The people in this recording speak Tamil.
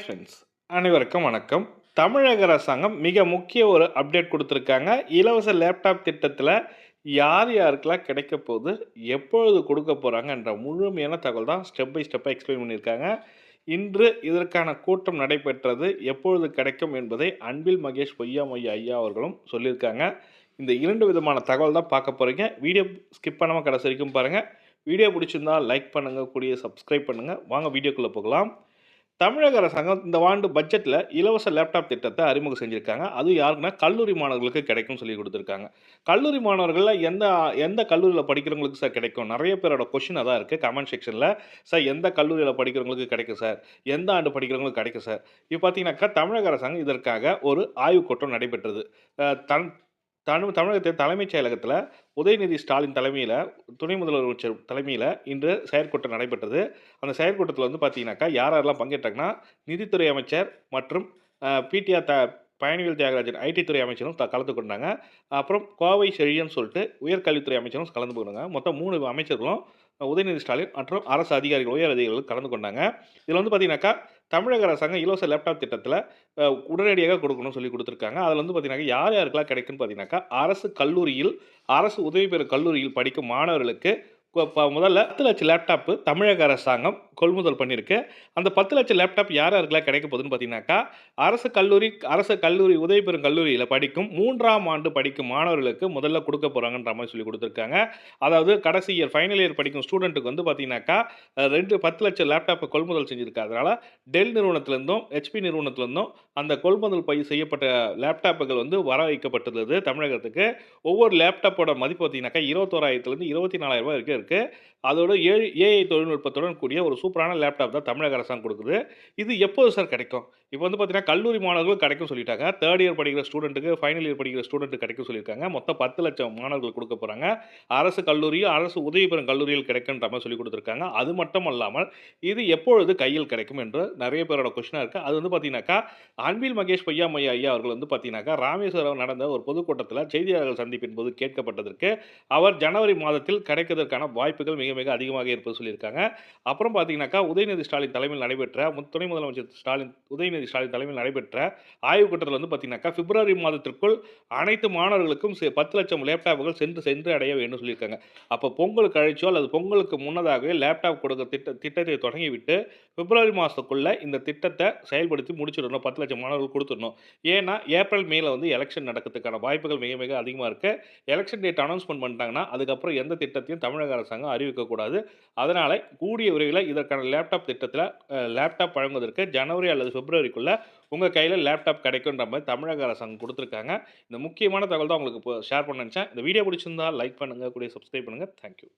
ஃப்ரெண்ட்ஸ் அனைவருக்கும் வணக்கம். தமிழக அரசாங்கம் மிக முக்கிய ஒரு அப்டேட் கொடுத்துருக்காங்க. இலவச லேப்டாப் திட்டத்தில் யார் யாருக்கெல்லாம் கிடைக்க போகுது எப்பொழுது கொடுக்க போகிறாங்கன்ற முழுமையான தகவல் தான் ஸ்டெப் பை ஸ்டெப்பாக எக்ஸ்பிளைன் பண்ணியிருக்காங்க. இன்று இதற்கான கூட்டம் நடைபெற்றது. எப்பொழுது கிடைக்கும் என்பதை அன்பில் மகேஷ் பொய்யா மொய்யா ஐயா அவர்களும் சொல்லியிருக்காங்க. இந்த இரண்டு விதமான தகவல் தான் பார்க்க போகிறீங்க வீடியோ ஸ்கிப் பண்ணாமல் கடைசி வரைக்கும் பாருங்கள் வீடியோ பிடிச்சிருந்தா லைக் பண்ணுங்கள் கூடிய சப்ஸ்கிரைப் பண்ணுங்கள் வாங்க வீடியோக்குள்ளே போகலாம். தமிழக அரசாங்கம் இந்த ஆண்டு பட்ஜெட்டில் இலவச லேப்டாப் திட்டத்தை அறிமுகம் செஞ்சுருக்காங்க. அது யாருக்குன்னா கல்லூரி மாணவர்களுக்கு கிடைக்கும் சொல்லி கொடுத்துருக்காங்க. கல்லூரி மாணவர்களில் எந்த எந்த கல்லூரியில் படிக்கிறவங்களுக்கு சார் கிடைக்கும்? நிறைய பேரோட கொஷின் அதான் இருக்குது கமெண்ட் செக்ஷனில் சார் எந்த கல்லூரியில் படிக்கிறவங்களுக்கு கிடைக்கும் சார்? எந்த ஆண்டு படிக்கிறவங்களுக்கு கிடைக்கும் சார்? இப்போ பார்த்தீங்கன்னாக்கா தமிழக அரசாங்கம் இதற்காக ஒரு ஆய்வுக்கூட்டம் நடைபெற்றது. தன் தமிழ் தமிழகத்தின் தலைமைச் செயலகத்தில் உதயநிதி ஸ்டாலின் தலைமையில் துணை முதலமைச்சர் தலைமையில் இன்று செயற்கூட்டம் நடைபெற்றது. அந்த செயற்கூட்டத்தில் வந்து பார்த்தீங்கன்னாக்கா யார் யாரெல்லாம் பங்கேற்றாங்கன்னா நிதித்துறை அமைச்சர் மற்றும் பிடிஆர் த பயணிகள் தியாகராஜன் ஐடி துறை அமைச்சரும் த- கலந்து கொண்டாங்க. அப்புறம் கோவை செழியன்னு சொல்லிட்டு உயர்கல்வித்துறை அமைச்சரும் கலந்து கொண்டாங்க. மொத்தம் மூணு அமைச்சர்களும் உதயநிதி ஸ்டாலின் மற்றும் அரசு அதிகாரிகள் உயர் அதிகாரிகள் கலந்து கொண்டாங்க. இதில் வந்து பார்த்தீங்கன்னாக்கா தமிழக அரசாங்கம் இலவச லேப்டாப் திட்டத்தில் உடனடியாக கொடுக்கணும்னு சொல்லி கொடுத்துருக்காங்க. அதில் வந்து பார்த்தீங்கன்னா யார் யாருக்கெல்லாம் கிடைக்குன்னு பார்த்தீங்கன்னாக்கா அரசு கல்லூரியில் அரசு உதவி பெறும் கல்லூரியில் படிக்கும் மாணவர்களுக்கு முதல்ல பத்து லட்சம் லேப்டாப்பு தமிழக அரசாங்கம் கொள்முதல் பண்ணியிருக்கு அந்த பத்து லட்சம் லேப்டாப் யார் யாருக்கெல்லாம் கிடைக்க போகுதுன்னு பார்த்தீங்கன்னாக்கா அரசு கல்லூரி அரசு கல்லூரி உதவி பெறும் கல்லூரியில் படிக்கும் மூன்றாம் ஆண்டு படிக்கும் மாணவர்களுக்கு முதல்ல கொடுக்க போகிறாங்கன்ற மாதிரி சொல்லி கொடுத்துருக்காங்க. அதாவது கடைசி இயர் ஃபைனல் இயர் படிக்கும் ஸ்டூடெண்ட்டுக்கு வந்து பார்த்தீங்கன்னாக்கா ரெண்டு பத்து லட்சம் லேப்டாப்பை கொள்முதல் செஞ்சுருக்கு அதனால் டெல் நிறுவனத்திலேருந்தும் ஹெச்பி நிறுவனத்திலேருந்தும் அந்த கொள்முதல் பயிர் செய்யப்பட்ட லேப்டாப்புகள் வந்து வர வைக்கப்பட்டுள்ளது தமிழகத்துக்கு. ஒவ்வொரு லேப்டாப்போட மதிப்பு பார்த்தீங்கன்னாக்கா இருபத்தோராயிரத்துலேருந்து இருபத்தி நாலாயிரம் ரூபாய் இருக்குது இருக்குது அதோட ஏ ஏஐ தொழில்நுட்பத்துடன் கூடிய ஒரு சூப்பரான லேப்டாப் தான் தமிழக அரசாங்கம் கொடுக்குது. இது எப்போது சார் கிடைக்கும்? இப்போ வந்து பார்த்தீங்கன்னா கல்லூரி மாணவர்கள் கிடைக்கும் சொல்லிட்டாங்க. தேர்ட் இயர் படிக்கிற ஸ்டூடெண்ட்டுக்கு ஃபைனல் இயர் படிக்கிற ஸ்டூடெண்ட்டு கிடைக்கும் சொல்லியிருக்காங்க. மொத்தம் பத்து லட்சம் மாணவர்கள் கொடுக்க போகிறாங்க அரசு கல்லூரியும் அரசு உதவி பெறும் கல்லூரியில் கிடைக்குன்ற மாதிரி சொல்லி கொடுத்துருக்காங்க. அது மட்டும் அல்லாமல் இது எப்பொழுது கையில் கிடைக்கும் என்று நிறைய பேரோட கொஷினாக இருக்குது அது வந்து பார்த்தீங்கன்னாக்கா அன்பில் மகேஷ் பொய்யாமையா ஐயா அவர்கள் வந்து பார்த்தீங்கன்னாக்கா ராமேஸ்வரம் நடந்த ஒரு பொதுக்கூட்டத்தில் செய்தியாளர்கள் சந்திப்பின் போது கேட்கப்பட்டதற்கு அவர் ஜனவரி மாதத்தில் கிடைக்கிறதுக்கான வாய்ப்புகள் மிக மிக அதிகமாக இருப்பது சொல்லியிருக்காங்க. அப்புறம் பார்த்தீங்கன்னாக்கா உதயநிதி ஸ்டாலின் தலைமையில் நடைபெற்ற துணை முதலமைச்சர் ஸ்டாலின் உதயநிதி ஸ்டாலின் தலைமையில் நடைபெற்ற ஆய்வுக் கூட்டத்தில் வந்து பார்த்தீங்கன்னாக்கா பிப்ரவரி மாதத்திற்குள் அனைத்து மாணவர்களுக்கும் செ- பத்து லட்சம் லேப்டாப்புகள் சென்று சென்று அடைய வேண்டும் சொல்லியிருக்காங்க. அப்போ பொங்கல் கழிச்சோ அல்லது பொங்கலுக்கு முன்னதாகவே லேப்டாப் கொடுக்க திட்ட திட்டத்தை தொடங்கிவிட்டு பிப்ரவரி மாதத்துக்குள்ளே இந்த திட்டத்தை செயல்படுத்தி முடிச்சிடணும். பத்து லட்சம் மாணவர்கள் கொடுத்துடணும். ஏன்னா ஏப்ரல் மேல வந்து எலெக்ஷன் நடக்கிறதுக்கான வாய்ப்புகள் மிக மிக அதிகமாக இருக்குது எலெக்ஷன் டேட் அனௌன்ஸ்மெண்ட் பண்ணிட்டாங்கன்னா அதுக்கப்புறம் எந்த திட்டத்தையும் தமிழக அரசாங்கம் அறிவிக்கக்கூடாது அதனால் கூடிய விரைவில் இதற்கான லேப்டாப் திட்டத்தில் லேப்டாப் வழங்குவதற்கு ஜனவரி அல்லது பிப்ரவரிக்குள்ளே உங்கள் கையில் லேப்டாப் கிடைக்குன்ற மாதிரி தமிழக அரசாங்கம் கொடுத்துருக்காங்க. இந்த முக்கியமான தகவல் தான் உங்களுக்கு இப்போ ஷேர் பண்ண நினச்சேன். இந்த வீடியோ பிடிச்சிருந்தா லைக் பண்ணுங்கள் கூடிய சப்ஸ்கிரைப் பண்ணுங்கள் தேங்க்யூ